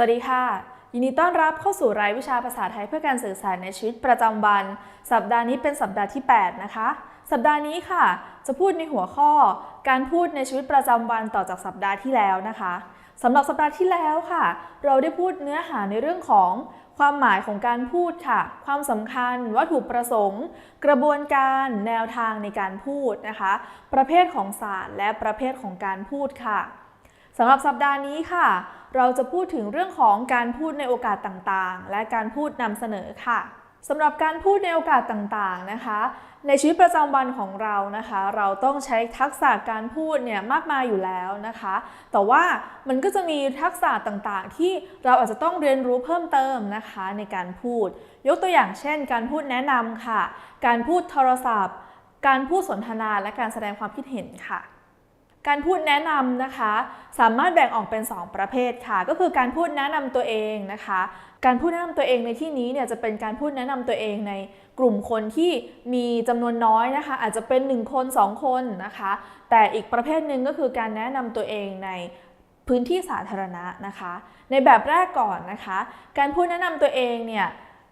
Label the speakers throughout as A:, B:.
A: สวัสดีค่ะ ยินดีต้อนรับเข้าสู่รายวิชาภาษาไทยเพื่อการสื่อสารในชีวิตประจำวัน สัปดาห์นี้เป็นสัปดาห์ที่ 8 นะคะ สัปดาห์นี้ค่ะ จะพูดในหัวข้อ การพูดในชีวิตประจำวันต่อจากสัปดาห์ที่แล้วนะคะสำหรับสัปดาห์ที่แล้วค่ะ เราได้พูดเนื้อหาในเรื่องของความหมายของการพูดค่ะ ความสำคัญ วัตถุประสงค์ กระบวนการ แนวทางในการพูดนะคะ ประเภทของศาสตร์และประเภทของการพูดค่ะ สำหรับสัปดาห์นี้ค่ะ เราจะพูดถึงเรื่องของการพูดในโอกาสต่างๆ และการพูดนำเสนอค่ะสำหรับการพูดในโอกาสต่างๆนะคะ ในชีวิตประจำวันของเรานะคะ เราต้องใช้ทักษะการพูดเนี่ยมากมายอยู่แล้วนะคะ แต่ว่ามันก็จะมีทักษะต่างๆ ที่เราอาจจะต้องเรียนรู้เพิ่มเติมนะคะในการพูด ยกตัวอย่างเช่น การพูดแนะนำค่ะ การพูดโทรศัพท์ การพูดสนทนาและการแสดงความคิดเห็นค่ะ การพูดแนะนำนะคะ สามารถแบ่งออกเป็น 2 ประเภทค่ะ ก็คือการพูดแนะนำตัวเองนะคะ การพูดแนะนำตัวเองในที่นี้เนี่ยจะเป็นการพูดแนะนำตัวเองในกลุ่มคนที่มีจำนวนน้อยนะคะ อาจจะเป็น 1 คน 2 คนนะคะ แต่อีกประเภทหนึ่งก็คือการแนะนำตัวเองในพื้นที่สาธารณะนะคะ ในแบบแรกก่อนนะคะ การพูดแนะนำตัวเองเนี่ย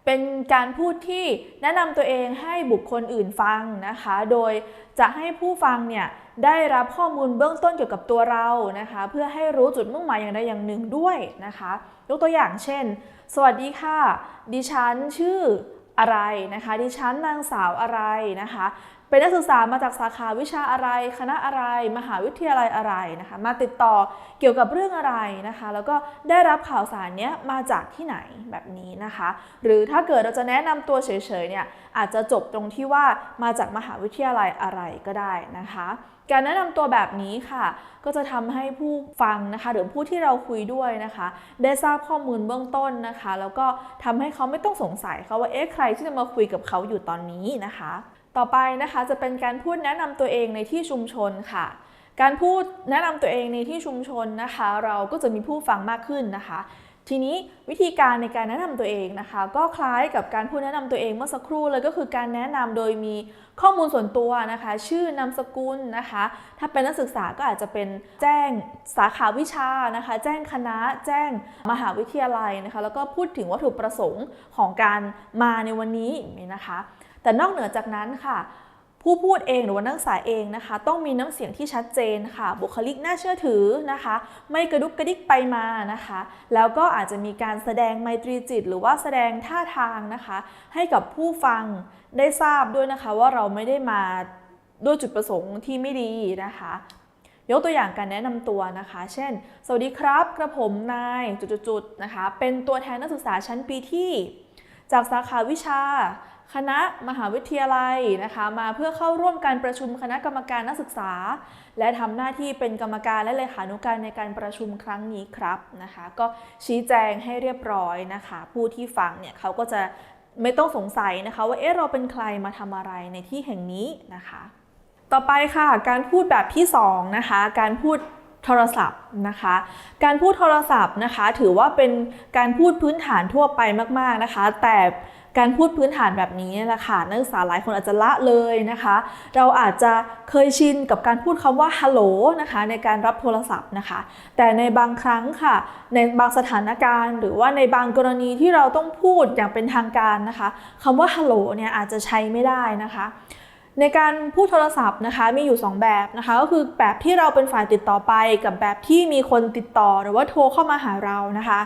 A: เป็นการพูดที่แนะนำตัวเองให้บุคคลอื่นฟังนะคะ โดยจะให้ผู้ฟังเนี่ยได้รับข้อมูลเบื้องต้นเกี่ยวกับตัวเรานะคะ เพื่อให้รู้จุดมุ่งหมายอย่างใดอย่างหนึ่งด้วยนะคะ ยกตัวอย่างเช่น สวัสดีค่ะ ดิฉันชื่อ อะไรนะคะ ดิฉันนางสาวอะไรนะคะ เป็นนักศึกษามาจากสาขาวิชาอะไร คณะอะไร มหาวิทยาลัยอะไรนะคะ มาติดต่อเกี่ยวกับเรื่องอะไรนะคะ แล้วก็ได้รับข่าวสารเนี้ยมาจากที่ไหนแบบนี้นะคะ หรือถ้าเกิดเราจะแนะนำตัวเฉยๆเนี่ยอาจจะจบตรงที่ว่ามาจากมหาวิทยาลัยอะไรก็ได้นะคะ การแนะนำตัวแบบนี้ค่ะ ก็จะทำให้ผู้ฟังนะคะ หรือผู้ที่เราคุยด้วยนะคะ ได้ทราบข้อมูลเบื้องต้นนะคะ แล้วก็ทำให้เขาไม่ต้องสงสัยเขาว่าเอ๊ะใครที่จะมาคุยกับเขาอยู่ตอนนี้นะคะ ต่อไปนะคะจะเป็นการพูดแนะนำตัวเองในที่ชุมชนค่ะการพูดแนะนำตัวเองในที่ชุมชนนะคะ เราก็จะมีผู้ฟังมากขึ้นนะคะ ทีนี้วิธีการในการแนะนำตัวเองนะคะ ก็คล้ายกับการพูดแนะนำตัวเองเมื่อสักครู่เลยก็คือการแนะนำโดยมีข้อมูลส่วนตัวนะคะ ชื่อนามสกุลนะคะ ถ้าเป็นนักศึกษาก็อาจจะเป็นแจ้งสาขาวิชานะคะ แจ้งคณะ แจ้งมหาวิทยาลัยนะคะ แล้วก็พูดถึงวัตถุประสงค์ของการมาในวันนี้อย่างนี้นะคะ แต่นอกเหนือจากนั้นค่ะ ผู้พูดเองหรือว่านักศึกษาเองนะคะ ต้องมีน้ำเสียงที่ชัดเจนค่ะ บุคลิกน่าเชื่อถือนะคะ ไม่กระดุกกระดิกไปมานะคะ แล้วก็อาจจะมีการแสดงไมตรีจิต หรือว่าแสดงท่าทางนะคะ ให้กับผู้ฟังได้ทราบด้วยนะคะ ว่าเราไม่ได้มาด้วยจุดประสงค์ที่ไม่ดีนะคะ ยกตัวอย่างการแนะนำตัวนะคะ เช่น สวัสดีครับ กระผมนายจุดๆนะคะ เป็นตัวแทนนักศึกษาชั้นปีที่ จากสาขาวิชา คณะมหาวิทยาลัยนะคะ มาเพื่อเข้าร่วมการประชุมคณะกรรมการนักศึกษา และทำหน้าที่เป็นกรรมการและเลขานุการในการประชุมครั้งนี้ครับนะคะ ก็ชี้แจงให้เรียบร้อยนะคะ ผู้ที่ฟังเนี่ยเขาก็จะไม่ต้องสงสัยนะคะ ว่าเอ๊ะเราเป็นใครมาทำอะไรในที่แห่งนี้นะคะ ต่อไปค่ะการพูดแบบที่สองนะคะการพูดโทรศัพท์นะคะ การพูดโทรศัพท์นะคะ ถือว่าเป็นการพูดพื้นฐานทั่วไปมาก ๆนะคะ แต่ การพูดพื้นฐานแบบนี้เนี่ยแหละค่ะนักศึกษาหลายคนอาจจะละเลยนะคะ เราอาจจะเคยชินกับการพูดคำว่าฮัลโหลนะคะในการรับโทรศัพท์นะคะ แต่ในบางครั้งค่ะ ในบางสถานการณ์ หรือว่าในบางกรณีที่เราต้องพูดอย่างเป็นทางการนะคะคำว่าฮัลโหลเนี่ยอาจจะใช้ไม่ได้นะคะในการพูดโทรศัพท์นะคะมีอยู่ 2 แบบนะคะก็คือแบบที่เราเป็นฝ่ายติดต่อไปกับแบบที่มีคนติดต่อหรือว่าโทรเข้ามาหาเรานะคะ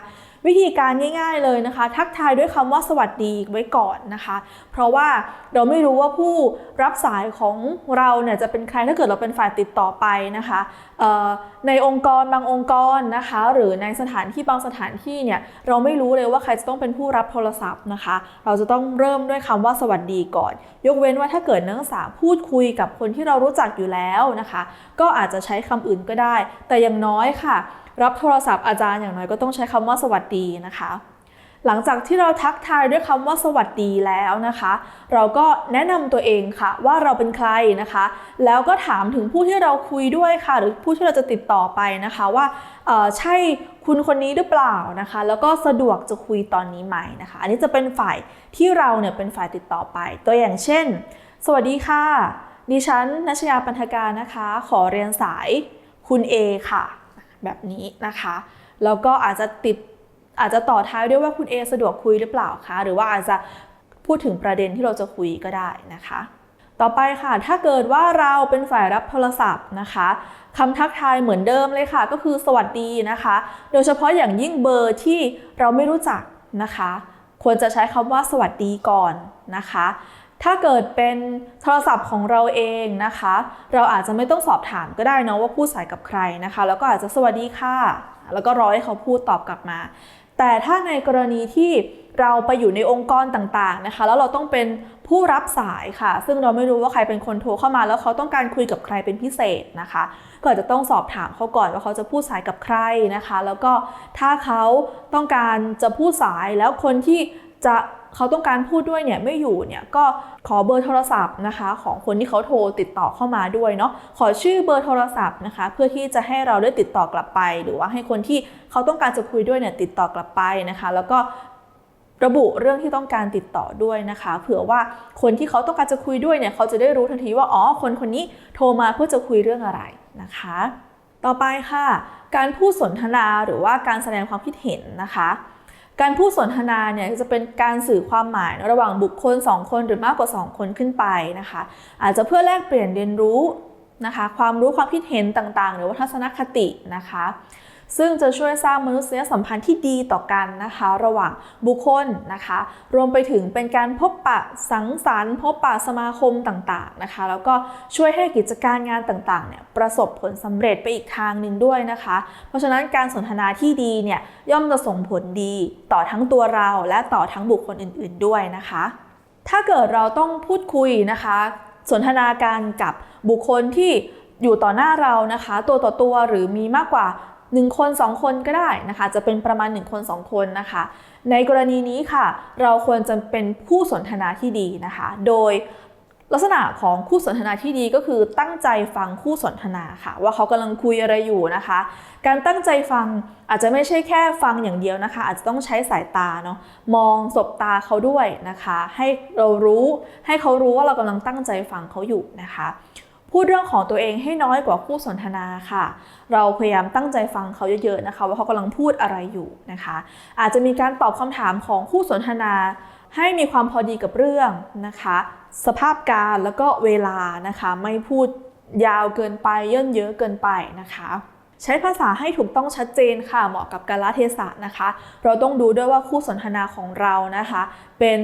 A: วิธีการง่าย ๆเลยนะคะ ทักทายด้วยคำว่าสวัสดีไว้ก่อนนะคะ เพราะว่าเราไม่รู้ว่าผู้รับสายของเราเนี่ยจะเป็นใครถ้าเกิดเราเป็นฝ่ายติดต่อไปนะคะในองค์กรบางองค์กรนะคะ หรือในสถานที่บางสถานที่เนี่ยเราไม่รู้เลยว่าใครจะต้องเป็นผู้รับโทรศัพท์นะคะ เราจะต้องเริ่มด้วยคำว่าสวัสดีก่อน ยกเว้นว่าถ้าเกิดนักศึกษาพูดคุยกับคนที่เรารู้จักอยู่แล้วนะคะ ก็อาจจะใช้คำอื่นก็ได้ แต่อย่างน้อยค่ะ รับโทรศัพท์อาจารย์อย่างน้อยก็ต้องใช้คำว่าสวัสดีนะคะ หลังจากที่เราทักทายด้วยคำว่าสวัสดีแล้วนะคะ เราก็แนะนำตัวเองค่ะ ว่าเราเป็นใครนะคะ แล้วก็ถามถึงผู้ที่เราคุยด้วยค่ะ หรือผู้ที่เราจะติดต่อไปนะคะว่าใช่คุณคนนี้หรือเปล่านะคะ แล้วก็สะดวกจะคุยตอนนี้ไหมนะคะ อันนี้จะเป็นฝ่ายที่เราเนี่ยเป็นฝ่ายติดต่อไป ตัวอย่างเช่น สวัสดีค่ะ ดิฉันนัชยาปันธการนะคะ ขอเรียนสายคุณ A ค่ะ แบบนี้นะคะ แล้วก็อาจจะติดอาจจะต่อท้ายด้วยว่าคุณ A สะดวกคุยหรือเปล่าคะหรือว่าอาจจะพูดถึงประเด็นที่เราจะคุยก็ได้นะคะ ต่อไปค่ะ ถ้าเกิดว่าเราเป็นฝ่ายรับโทรศัพท์นะคะคำทักทายเหมือนเดิมเลยค่ะ ก็คือสวัสดีนะคะ โดยเฉพาะอย่างยิ่งเบอร์ที่เราไม่รู้จักนะคะ ควรจะใช้คำว่าสวัสดีก่อนนะคะ ถ้าเกิดเป็นโทรศัพท์ของเราเองนะคะ เราอาจจะไม่ต้องสอบถามก็ได้นะว่าพูดสายกับใครนะคะ แล้วก็อาจจะสวัสดีค่ะ แล้วก็รอให้เขาพูดตอบกลับมา แต่ถ้าในกรณีที่เราไปอยู่ในองค์กรต่างๆนะคะ แล้วเราต้องเป็นผู้รับสายค่ะ ซึ่งเราไม่รู้ว่าใครเป็นคนโทรเข้ามาแล้วเขาต้องการคุยกับใครเป็นพิเศษนะคะ ก็จะต้องสอบถามเขาก่อนว่าเขาจะพูดสายกับใครนะคะ แล้วก็ถ้าเขาต้องการจะพูดสายแล้วคนที่ จะเขาต้องการพูดด้วยเนี่ยไม่อยู่เนี่ยก็ขอเบอร์โทรศัพท์นะคะ ของคนที่เขาโทรติดต่อเข้ามาด้วยเนาะขอชื่อเบอร์โทรศัพท์นะคะ เพื่อที่จะให้เราได้ติดต่อกลับไป หรือว่าให้คนที่เขาต้องการจะคุยด้วยเนี่ยติดต่อกลับไปนะคะ แล้วก็ระบุเรื่องที่ต้องการติดต่อด้วยนะคะ เผื่อว่าคนที่เขาต้องการจะคุยด้วยเนี่ยเขาจะได้รู้ทันทีว่าอ๋อคนคนนี้โทรมาเพื่อจะคุยเรื่องอะไรนะคะ ต่อไปค่ะ การพูดสนทนาหรือว่าการแสดงความคิดเห็นนะคะ การพูดสนทนาเนี่ยจะเป็นการสื่อความหมายระหว่างบุคคล 2 คนหรือมากกว่า 2 คนขึ้นไปนะคะ อาจจะเพื่อแลกเปลี่ยนเรียนรู้นะคะ ความรู้ความคิดเห็นต่างๆ หรือว่าทัศนคตินะคะ ซึ่งจะช่วยสร้างมนุษยสัมพันธ์ที่ดีต่อกันนะคะ ระหว่างบุคคลนะคะ รวมไปถึงเป็นการพบปะสังสรรค์ พบปะสมาคมต่างๆนะคะ แล้วก็ช่วยให้กิจการงานต่างๆเนี่ยประสบผลสำเร็จไปอีกทางหนึ่งด้วยนะคะ เพราะฉะนั้นการสนทนาที่ดีเนี่ยย่อมจะส่งผลดีต่อทั้งตัวเราและต่อทั้งบุคคลอื่น ๆด้วยนะคะ ถ้าเกิดเราต้องพูดคุยนะคะ สนทนาการกับบุคคลที่อยู่ต่อหน้าเรานะคะ ตัวต่อตัวหรือมีมากกว่า 1 คน 2 คนก็ได้นะคะ จะเป็นประมาณ 1 คน 2 คนนะคะ ในกรณีนี้ค่ะ เราควรจะเป็นผู้สนทนาที่ดีนะคะ โดยลักษณะของคู่สนทนาที่ดีก็คือตั้งใจฟังคู่สนทนาค่ะ ว่าเขากำลังคุยอะไรอยู่นะคะ การตั้งใจฟังอาจจะไม่ใช่แค่ฟังอย่างเดียวนะคะ อาจจะต้องใช้สายตาเนาะมองสบตาเขาด้วยนะคะ ให้เรารู้ให้เขารู้ว่าเรากำลังตั้งใจฟังเขาอยู่นะคะ พูดเรื่องของตัวเองให้น้อยกว่าคู่สนทนาค่ะ เราพยายามตั้งใจฟังเขาเยอะๆนะคะ ว่าเขากำลังพูดอะไรอยู่นะคะ อาจจะมีการตอบคำถามของคู่สนทนา ให้มีความพอดีกับเรื่องนะคะ สภาพการแล้วก็เวลานะคะ ไม่พูดยาวเกินไปย่นเยอะเกินไปนะคะใช้ภาษาให้ถูกต้องชัดเจนค่ะ เหมาะกับกาลเทศะนะคะ เราต้องดูด้วยว่าคู่สนทนาของเรานะคะ เป็น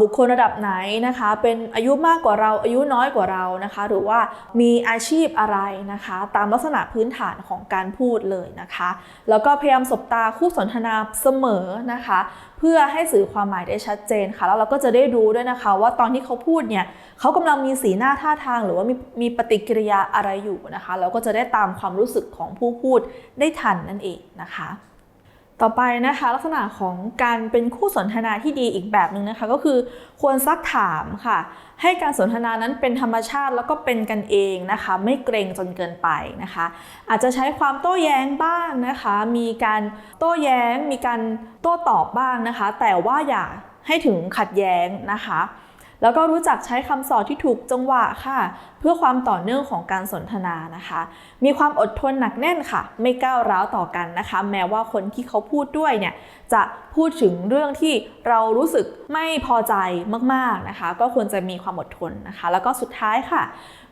A: บุคคลระดับไหนนะคะ เป็นอายุมากกว่าเราอายุน้อยกว่าเรานะคะ หรือว่ามีอาชีพอะไรนะคะ ตามลักษณะพื้นฐานของการพูดเลยนะคะ แล้วก็พยายามสบตาคู่สนทนาเสมอนะคะ เพื่อให้สื่อความหมายได้ชัดเจนค่ะ แล้วเราก็จะได้รู้ด้วยนะคะ ว่าตอนที่เขาพูดเนี่ยเขากำลังมีสีหน้าท่าทาง หรือว่ามีมีปฏิกิริยาอะไรอยู่นะคะ เราก็จะได้ตามความรู้สึกของผู้พูดได้ทันนั่นเองนะคะ ต่อไปนะคะลักษณะของการเป็นคู่สนทนาที่ดีอีกแบบหนึ่งนะคะ ก็คือควรซักถามค่ะ ให้การสนทนานั้นเป็นธรรมชาติแล้วก็เป็นกันเองนะคะ ไม่เกรงจนเกินไปนะคะ อาจจะใช้ความโต้แย้งบ้างนะคะ มีการโต้แย้ง มีการโต้ตอบบ้างนะคะ แต่ว่าอย่าให้ถึงขัดแย้งนะคะ แล้วก็รู้จักใช้คำสอนที่ถูกจังหวะค่ะ เพื่อความต่อเนื่องของการสนทนานะคะ มีความอดทนหนักแน่นค่ะ ไม่ก้าวร้าวต่อกันนะคะ แม้ว่าคนที่เขาพูดด้วยเนี่ยจะพูดถึงเรื่องที่เรารู้สึกไม่พอใจมากๆนะคะ ก็ควรจะมีความอดทนนะคะ แล้วก็สุดท้ายค่ะ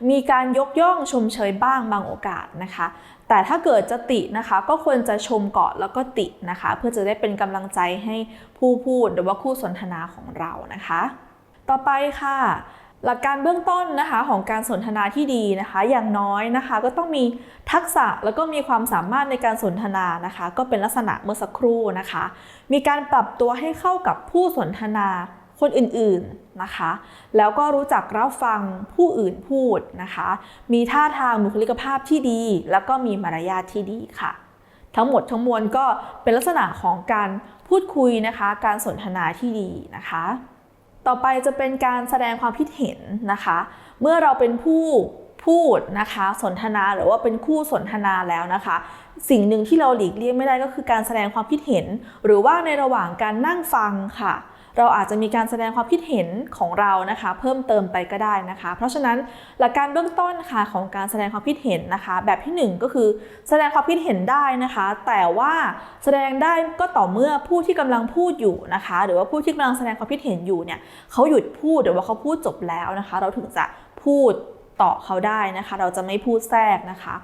A: มีการยกย่องชมเชยบ้างบางโอกาสนะคะ แต่ถ้าเกิดจะตินะคะ ก็ควรจะชมก่อนแล้วก็ตินะคะ เพื่อจะได้เป็นกำลังใจให้ผู้พูดหรือว่าคู่สนทนาของเรานะคะ ต่อไปค่ะ หลักการเบื้องต้นนะคะของการสนทนาที่ดีนะคะ อย่างน้อยนะคะก็ต้องมีทักษะแล้วก็มีความสามารถในการสนทนานะคะ ก็เป็นลักษณะเมื่อสักครู่นะคะ มีการปรับตัวให้เข้ากับผู้สนทนาคนอื่นๆนะคะ แล้วก็รู้จักรับฟังผู้อื่นพูดนะคะ มีท่าทางบุคลิกภาพที่ดี แล้วก็มีมารยาทที่ดีค่ะ ทั้งหมดทั้งมวลก็เป็นลักษณะของการพูดคุยนะคะ การสนทนาที่ดีนะคะ ต่อไปจะเป็นการแสดงความคิดเห็นนะคะ เมื่อเราเป็นผู้พูดนะคะ สนทนาหรือว่าเป็นคู่สนทนาแล้วนะคะ สิ่งหนึ่งที่เราหลีกเลี่ยงไม่ได้ก็คือการแสดงความคิดเห็น หรือว่าในระหว่างการนั่งฟังค่ะ เราอาจจะมีการแสดงความคิดเห็นของเรานะคะ เพิ่มเติมไปก็ได้นะคะ เพราะฉะนั้นหลักการเบื้องต้นค่ะของการแสดงความคิดเห็นนะคะ แบบที่หนึ่งก็คือแสดงความคิดเห็นได้นะคะ แต่ว่าแสดงได้ก็ต่อเมื่อผู้ที่กำลังพูดอยู่นะคะ หรือว่าผู้ที่กำลังแสดงความคิดเห็นอยู่เนี่ยเขาหยุดพูดหรือว่าเขาพูดจบแล้วนะคะ เราถึงจะพูดต่อเขาได้นะคะ เราจะไม่พูดแทรกนะคะ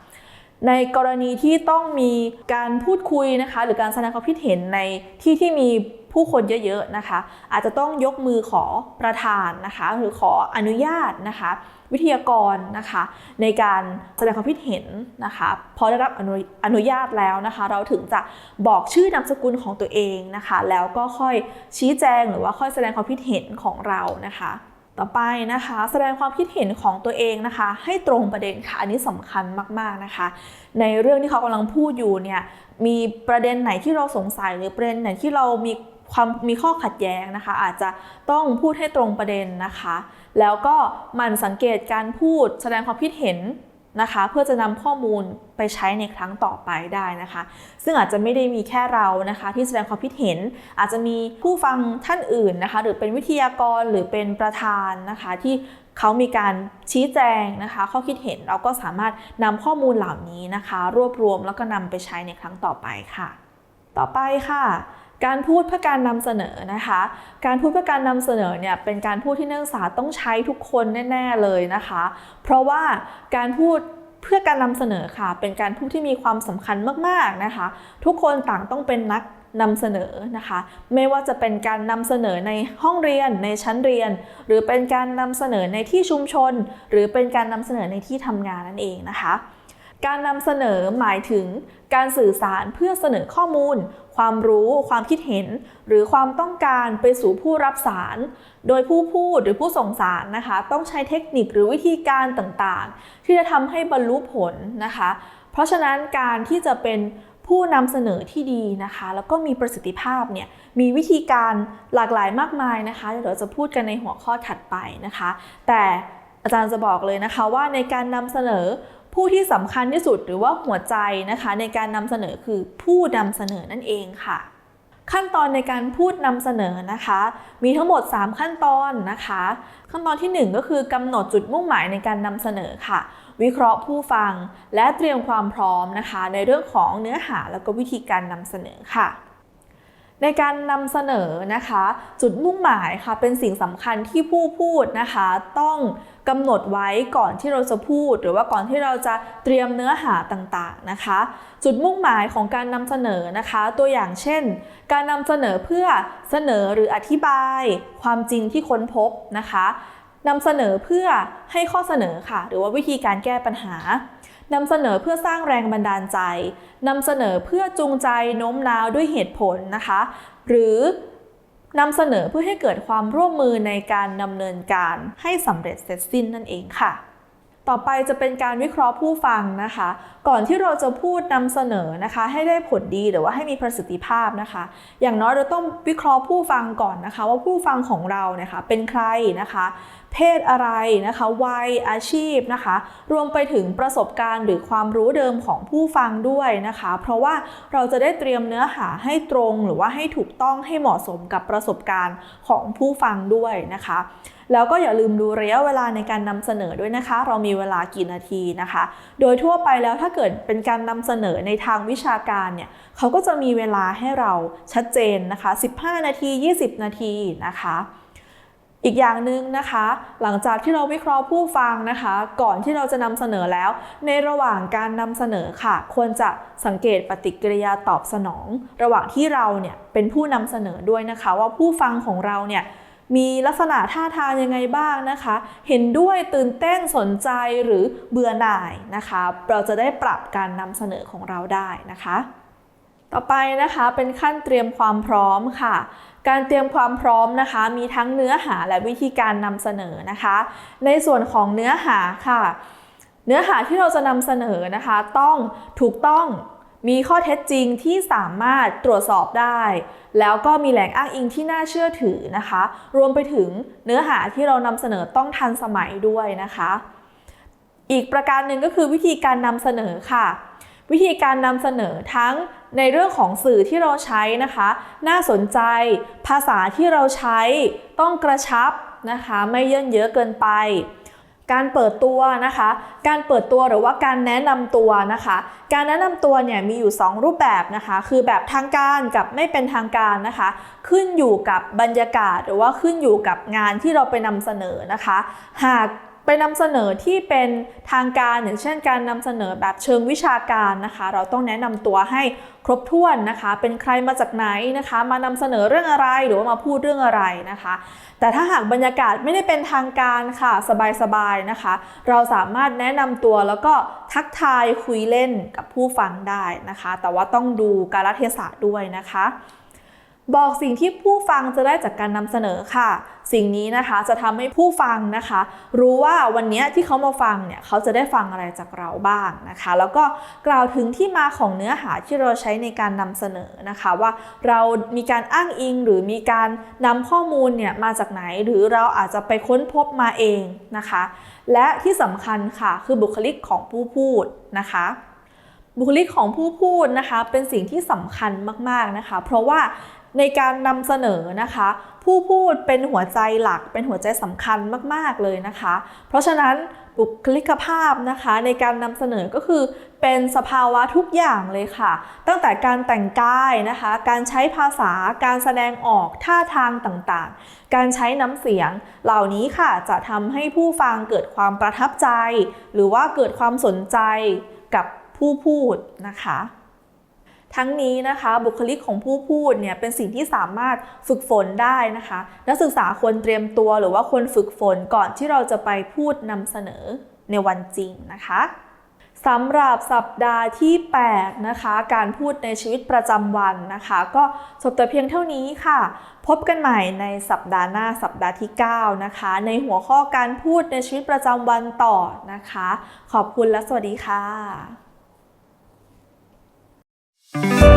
A: ในกรณีที่ต้องมีการพูดคุยนะคะ หรือการแสดงความคิดเห็นในที่ที่มีผู้คนเยอะๆนะคะ อาจจะต้องยกมือขอประธานนะคะ หรือขออนุญาตนะคะ วิทยากรนะคะ ในการแสดงความคิดเห็นนะคะพอได้รับอนุอนุญาตแล้วนะคะ เราถึงจะบอกชื่อนามสกุลของตัวเองนะคะ แล้วก็ค่อยชี้แจงหรือว่าค่อยแสดงความคิดเห็นของเรานะคะ ต่อไปนะคะ แสดงความคิดเห็นของตัวเองนะคะ ให้ตรงประเด็นค่ะ อันนี้สำคัญมากๆนะคะ ในเรื่องที่เขากำลังพูดอยู่เนี่ยมีประเด็นไหนที่เราสงสัยหรือประเด็นไหนที่เรามีความมีข้อขัดแย้งนะคะ อาจจะต้องพูดให้ตรงประเด็นนะคะ แล้วก็มันสังเกตการพูดแสดงความคิดเห็น นะคะเพื่อจะนำข้อมูลไปใช้ในครั้งต่อไปได้นะคะ ซึ่งอาจจะไม่ได้มีแค่เรานะคะที่แสดงความคิดเห็น อาจจะมีผู้ฟังท่านอื่นนะคะหรือเป็นวิทยากรหรือเป็นประธานนะคะที่เขามีการชี้แจงนะคะ ข้อคิดเห็นเราก็สามารถนำข้อมูลเหล่านี้นะคะ รวบรวมแล้วก็นำไปใช้ในครั้งต่อไปค่ะ ต่อไปค่ะ การพูดเพื่อการนำเสนอนะคะ การพูดเพื่อการนำเสนอเนี่ยเป็นการพูดที่นักศึกษาต้องใช้ทุกคนแน่ ๆเลยนะคะ เพราะว่าการพูดเพื่อการนำเสนอค่ะ เป็นการพูดที่มีความสำคัญมากๆนะคะ ทุกคนต่างต้องเป็นนักนำเสนอนะคะ ไม่ว่าจะเป็นการนำเสนอในห้องเรียนในชั้นเรียน หรือเป็นการนำเสนอในที่ชุมชน หรือเป็นการนำเสนอในที่ทำงานนั่นเองนะคะ การนำเสนอหมายถึงการสื่อสารเพื่อเสนอข้อมูล ความรู้ ความคิดเห็น หรือความต้องการไปสู่ผู้รับสาร โดยผู้พูดหรือผู้ส่งสารนะคะ ต้องใช้เทคนิคหรือวิธีการต่างๆ ที่จะทำให้บรรลุผลนะคะ เพราะฉะนั้นการที่จะเป็นผู้นำเสนอที่ดีนะคะ แล้วก็มีประสิทธิภาพเนี่ยมีวิธีการหลากหลายมากมายนะคะเดี๋ยวเราจะพูดกันในหัวข้อถัดไปนะคะ แต่อาจารย์จะบอกเลยนะคะว่าในการนำเสนอ ผู้ที่สำคัญที่สุดหรือว่าหัวใจนะคะในการนำเสนอคือผู้นำเสนอนั่นเองค่ะ ขั้นตอนในการพูดนำเสนอนะคะ มีทั้งหมด 3 ขั้นตอนนะคะ ขั้นตอนที่ 1 ก็คือกำหนดจุดมุ่งหมายในการนำเสนอค่ะ วิเคราะห์ผู้ฟังและเตรียมความพร้อมนะคะ ในเรื่องของเนื้อหาแล้วก็วิธีการนำเสนอค่ะ ในการนำเสนอนะคะ จุดมุ่งหมายค่ะเป็นสิ่งสำคัญที่ผู้พูดนะคะ ต้องกำหนดไว้ก่อนที่เราจะพูด หรือว่าก่อนที่เราจะเตรียมเนื้อหาต่างๆนะคะ จุดมุ่งหมายของการนำเสนอนะคะ ตัวอย่างเช่น การนำเสนอเพื่อเสนอหรืออธิบาย ความจริงที่ค้นพบนะคะนำเสนอเพื่อให้ข้อเสนอค่ะ หรือว่าวิธีการแก้ปัญหา นำเสนอเพื่อสร้างแรงบันดาลใจนำเสนอเพื่อจูงใจโน้มน้าวด้วยเหตุผลนะคะ หรือนำเสนอเพื่อให้เกิดความร่วมมือในการดำเนินการให้สำเร็จเสร็จสิ้นนั่นเองค่ะ ต่อไปจะเป็นการวิเคราะห์ผู้ฟังนะคะ ก่อนที่เราจะพูดนำเสนอนะคะ ให้ได้ผลดีหรือว่าให้มีประสิทธิภาพนะคะ อย่างน้อยเราต้องวิเคราะห์ผู้ฟังก่อนนะคะ ว่าผู้ฟังของเราเนี่ยค่ะเป็นใครนะคะ เพศอะไรนะคะ วัยอาชีพนะคะ รวมไปถึงประสบการณ์หรือความรู้เดิมของผู้ฟังด้วยนะคะ เพราะว่าเราจะได้เตรียมเนื้อหาให้ตรงหรือว่าให้ถูกต้องให้เหมาะสมกับประสบการณ์ของผู้ฟังด้วยนะคะ แล้วก็อย่าลืมดูระยะเวลาในการนำเสนอด้วยนะคะ เรามีเวลากี่นาทีนะคะ โดยทั่วไปแล้วถ้าเกิดเป็นการนำเสนอในทางวิชาการเนี่ยเขาก็จะมีเวลาให้เราชัดเจนนะคะ 15 นาที 20 นาทีนะคะ อีกอย่างหนึ่งนะคะ หลังจากที่เราวิเคราะห์ผู้ฟังนะคะ ก่อนที่เราจะนำเสนอแล้ว ในระหว่างการนำเสนอค่ะ ควรจะสังเกตปฏิกิริยาตอบสนอง ระหว่างที่เราเนี่ยเป็นผู้นำเสนอด้วยนะคะ ว่าผู้ฟังของเราเนี่ยมีลักษณะท่าทางยังไงบ้างนะคะ เห็นด้วยตื่นเต้นสนใจหรือเบื่อหน่ายนะคะ เราจะได้ปรับการนำเสนอของเราได้นะคะ ต่อไปนะคะเป็นขั้นเตรียมความพร้อมค่ะ การเตรียมความพร้อมนะคะ มีทั้งเนื้อหาและวิธีการนำเสนอนะคะ ในส่วนของเนื้อหาค่ะ เนื้อหาที่เราจะนำเสนอนะคะ ต้องถูกต้องมีข้อเท็จจริงที่สามารถตรวจสอบได้ แล้วก็มีแหล่งอ้างอิงที่น่าเชื่อถือนะคะ รวมไปถึงเนื้อหาที่เรานำเสนอต้องทันสมัยด้วยนะคะ อีกประการหนึ่งก็คือวิธีการนำเสนอค่ะ วิธีการนำเสนอทั้ง ในเรื่องของสื่อที่เราใช้นะคะ น่าสนใจภาษาที่เราใช้ต้องกระชับนะคะ ไม่เยินเยอะเกินไป การเปิดตัวนะคะ การเปิดตัวหรือว่าการแนะนำตัวนะคะ การแนะนำตัวเนี่ยมีอยู่ 2 รูปแบบนะคะ คือแบบทางการกับไม่เป็นทางการนะคะ ขึ้นอยู่กับบรรยากาศหรือว่าขึ้นอยู่กับงานที่เราไปนำเสนอนะคะ หาก ไปนำเสนอที่เป็นทางการอย่างเช่นการนำเสนอแบบเชิงวิชาการนะคะ เราต้องแนะนำตัวให้ครบถ้วนนะคะ เป็นใครมาจากไหนนะคะ มานำเสนอเรื่องอะไรหรือว่ามาพูดเรื่องอะไรนะคะ แต่ถ้าหากบรรยากาศไม่ได้เป็นทางการค่ะสบายๆนะคะ เราสามารถแนะนำตัวแล้วก็ทักทายคุยเล่นกับผู้ฟังได้นะคะ แต่ว่าต้องดูกาลเทศะด้วยนะคะ บอกสิ่งที่ผู้ฟังจะได้จากการนำเสนอค่ะ สิ่งนี้นะคะจะทำให้ผู้ฟังนะคะ รู้ว่าวันนี้ที่เขามาฟังเนี่ยเขาจะได้ฟังอะไรจากเราบ้างนะคะ แล้วก็กล่าวถึงที่มาของเนื้อหาที่เราใช้ในการนำเสนอนะคะ ว่าเรามีการอ้างอิงหรือมีการนำข้อมูลเนี่ยมาจากไหน หรือเราอาจจะไปค้นพบมาเองนะคะ และที่สำคัญค่ะคือบุคลิกของผู้พูดนะคะบุคลิกของผู้พูดนะคะเป็นสิ่งที่สำคัญมากๆนะคะ เพราะว่า ในการนำเสนอนะคะ ผู้พูดเป็นหัวใจหลัก เป็นหัวใจสำคัญมาก ๆ เลยนะคะ เพราะฉะนั้นบุคลิกภาพนะคะในการนำเสนอก็คือเป็นสภาวะทุกอย่างเลยค่ะ ตั้งแต่การแต่งกายนะคะ การใช้ภาษาการแสดงออกท่าทางต่างๆ การใช้น้ำเสียง เหล่านี้ค่ะจะทำให้ผู้ฟังเกิดความประทับใจ หรือว่าเกิดความสนใจกับผู้พูดนะคะ ทั้งนี้นะคะบุคลิกของผู้พูดเนี่ยเป็นสิ่งที่สามารถฝึกฝนได้นะคะ นักศึกษาควรเตรียมตัวหรือว่าควรฝึกฝนก่อนที่เราจะไปพูดนำเสนอในวันจริงนะคะสำหรับสัปดาห์ที่ 8 นะคะ การพูดในชีวิตประจำวันนะคะ ก็จบแต่เพียงเท่านี้ค่ะ พบกันใหม่ในสัปดาห์หน้าสัปดาห์ที่ 9 นะคะ ในหัวข้อการพูดในชีวิตประจำวันต่อนะคะ ขอบคุณและสวัสดีค่ะ Thank you.